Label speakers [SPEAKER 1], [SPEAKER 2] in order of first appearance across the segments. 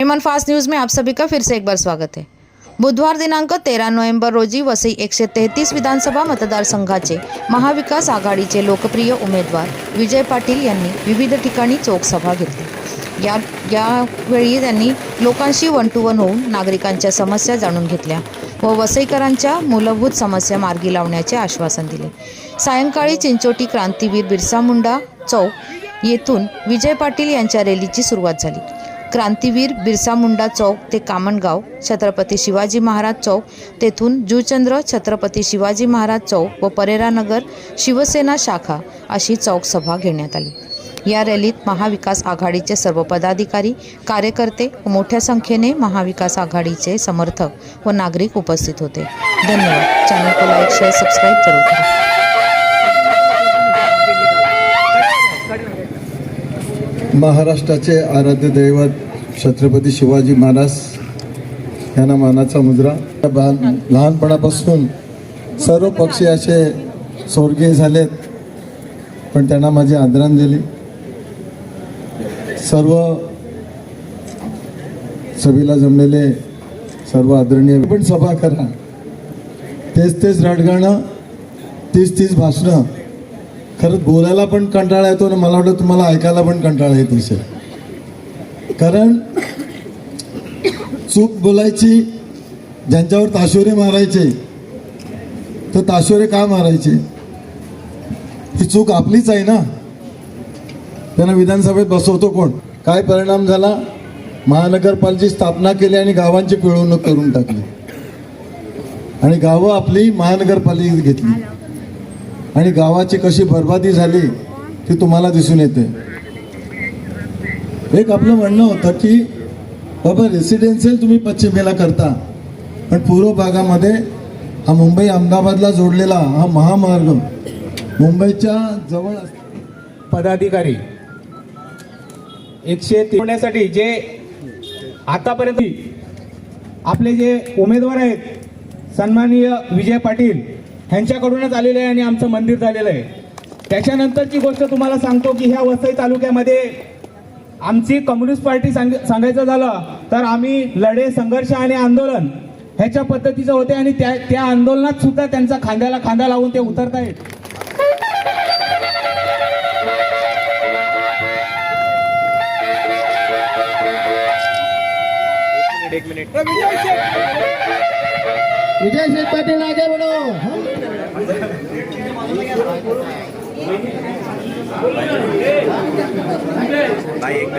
[SPEAKER 1] विमान fast news में आप सभी का फिर से एक बार स्वागत है। बुधवार दिनांक तेरा नोव्हेंबर रोजी वसई एकशे तेहतीस विधानसभा मतदारसंघाचे महाविकास आघाडीचे लोकप्रिय उमेदवार विजय पाटील यांनी विविध ठिकाणी चोकसभा घेतली. या यावेळी त्यांनी लोकांशी वन टू वन होऊन नागरिकांच्या समस्या जाणून घेतल्या व वसईकरांच्या मूलभूत समस्या मार्गी लावण्याचे आश्वासन दिले. सायंकाळी चिंचोटी क्रांतीवीर बिरसा मुंडा चौक येथून विजय पाटील यांच्या रॅलीची सुरुवात झाली. क्रांतीवीर बिरसा मुंडा चौक ते कामणगाव छत्रपती शिवाजी महाराज चौक तेथून जुचंद्र छत्रपती शिवाजी महाराज चौक व परेरानगर शिवसेना शाखा अशी चौक सभा घेण्यात आली. या रॅलीत महाविकास आघाडीचे सर्व पदाधिकारी कार्यकर्ते व मोठ्या संख्येने महाविकास आघाडीचे समर्थक व नागरिक उपस्थित होते. धन्यवाद. चॅनल को लाईक शेअर सबस्क्राईब करू.
[SPEAKER 2] महाराष्ट्राचे आराध्य दैवत छत्रपती शिवाजी महाराज यांना मानाचा मुजरा लहानपणापासून सर्व पक्षी असे स्वर्गीय झालेत पण त्यांना माझी आदरांजली. सर्व सभेला जमलेले सर्व आदरणीय पण सभा करा. तेच तेच रडगाणं तीच तीच भाषणं. खरंच बोलायला पण कंटाळा येतो आणि मला वाटतं तुम्हाला ऐकायला पण कंटाळा येत असेल. कारण चूक बोलायची ज्यांच्यावर ताशोरे मारायचे तर ताशोरे का मारायचे? ही चूक आपलीच आहे ना? त्यांना विधानसभेत बसवतो कोण? काय परिणाम झाला? महानगरपालिकेची स्थापना केली आणि गावांची पिळवणूक करून टाकली. आणि गावं आपली महानगरपालिकेत घेतली. आणि गावाची कशी बर्बादी झाली ती तुम्हाला दिसून येते. एक आपलं म्हणणं होतं की बाबा रेसिडेन्शियल तुम्ही पश्चिमेला करता पण पूर्व भागामध्ये हा मुंबई अहमदाबादला जोडलेला हा महामार्ग मुंबईच्या जवळ
[SPEAKER 3] पदाधिकारी. एकशे होण्यासाठी जे आतापर्यंत आपले जे उमेदवार आहेत सन्माननीय विजय पाटील ह्यांच्याकडूनच आलेले आहे आणि आमचं मंदिर झालेलं आहे. त्याच्यानंतरची गोष्ट तुम्हाला सांगतो की ह्या वसई तालुक्यामध्ये आमची कम्युनिस्ट पार्टी सांग सांगायचं झालं तर आम्ही लढे संघर्ष आणि आंदोलन ह्याच्या पद्धतीचं होते आणि त्या त्या आंदोलनात सुद्धा त्यांचा खांद्याला खांदा लावून ते उतरतायत.
[SPEAKER 4] विजय शेठ पाटील आगे बढ़ो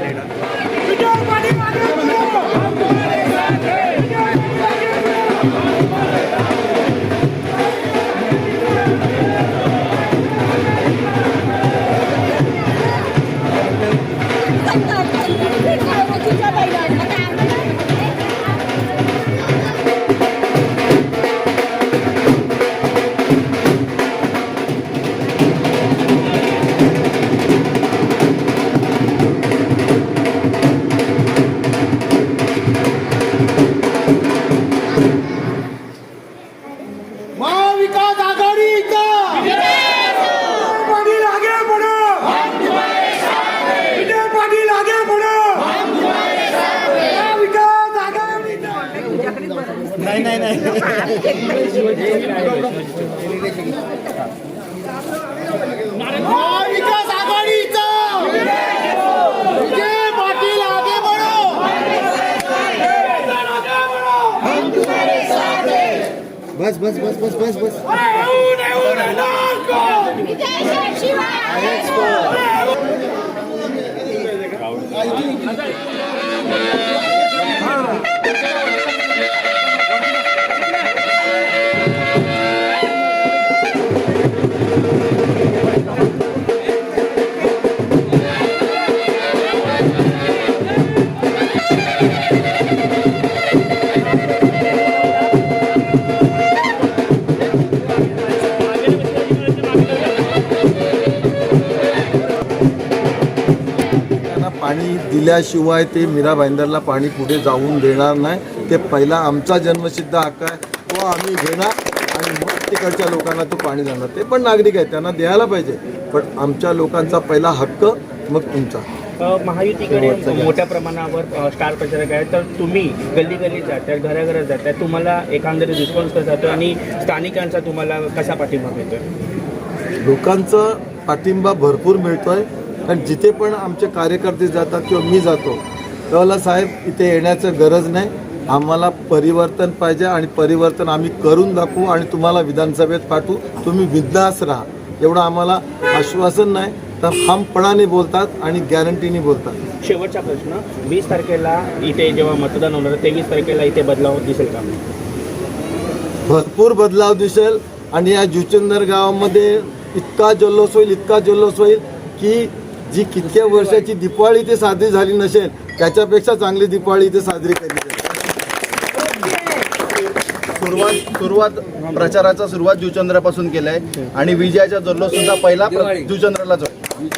[SPEAKER 4] महाविकास महाविकास आघाडीचा विजय पाटील आगे बढ़ो बस बस बस बस बस बस
[SPEAKER 2] त्यांना पाणी दिल्याशिवाय ते मीरा भाईंदरला पाणी पुढे जाऊन देणार नाही. ते पहिला आमचा जन्मसिद्ध हक्क आहे. तो आम्ही घेणार आणि मग तिकडच्या लोकांना तो पाणी जाणार. ते पण नागरिक आहेत त्यांना द्यायला पाहिजे. पण आमच्या लोकांचा पहिला हक्क मग तुमचा.
[SPEAKER 5] महायुतीकडे मोठ्या प्रमाणावर स्टार प्रचारक आहेत. तर तुम्ही गल्ली गल्लीत जाताय घराघरात जाताय तुम्हाला एकंदरीत रिस्पॉन्स कसा जातो आणि स्थानिकांचा तुम्हाला कसा पाठिंबा मिळतोय?
[SPEAKER 2] लोकांचा पाठिंबा भरपूर मिळतोय. कारण जिथे पण आमचे कार्यकर्ते जातात किंवा मी जातो त्यावेळेला साहेब इथे येण्याचं गरज नाही. आम्हाला परिवर्तन पाहिजे आणि परिवर्तन आम्ही करून दाखवू आणि तुम्हाला विधानसभेत पाठवू. तुम्ही बिंदास राहा. एवढं आम्हाला आश्वासन नाही. तर हमपणाने बोलतात आणि गॅरंटीने बोलतात.
[SPEAKER 5] शेवटचा प्रश्न वीस तारखेला इथे जेव्हा मतदान होणार तेवीस तारखेला इथे बदलाव दिसेल का?
[SPEAKER 2] भरपूर बदलाव दिसेल आणि या जुचंदर गावामध्ये इतका जल्लोष होईल इतका जल्लोष होईल की जी कितक्या वर्षाची दिपाळी इथे साजरी झाली नसेल त्याच्यापेक्षा चांगली दिपाळी इथे साजरी केली
[SPEAKER 6] सुरुवात सुरुवात प्रचाराचा सुरुवात जुचंद्रापासून केलाय आणि विजयाचा जल्लोष सुद्धा पहिला जुचंद्रालाच होईल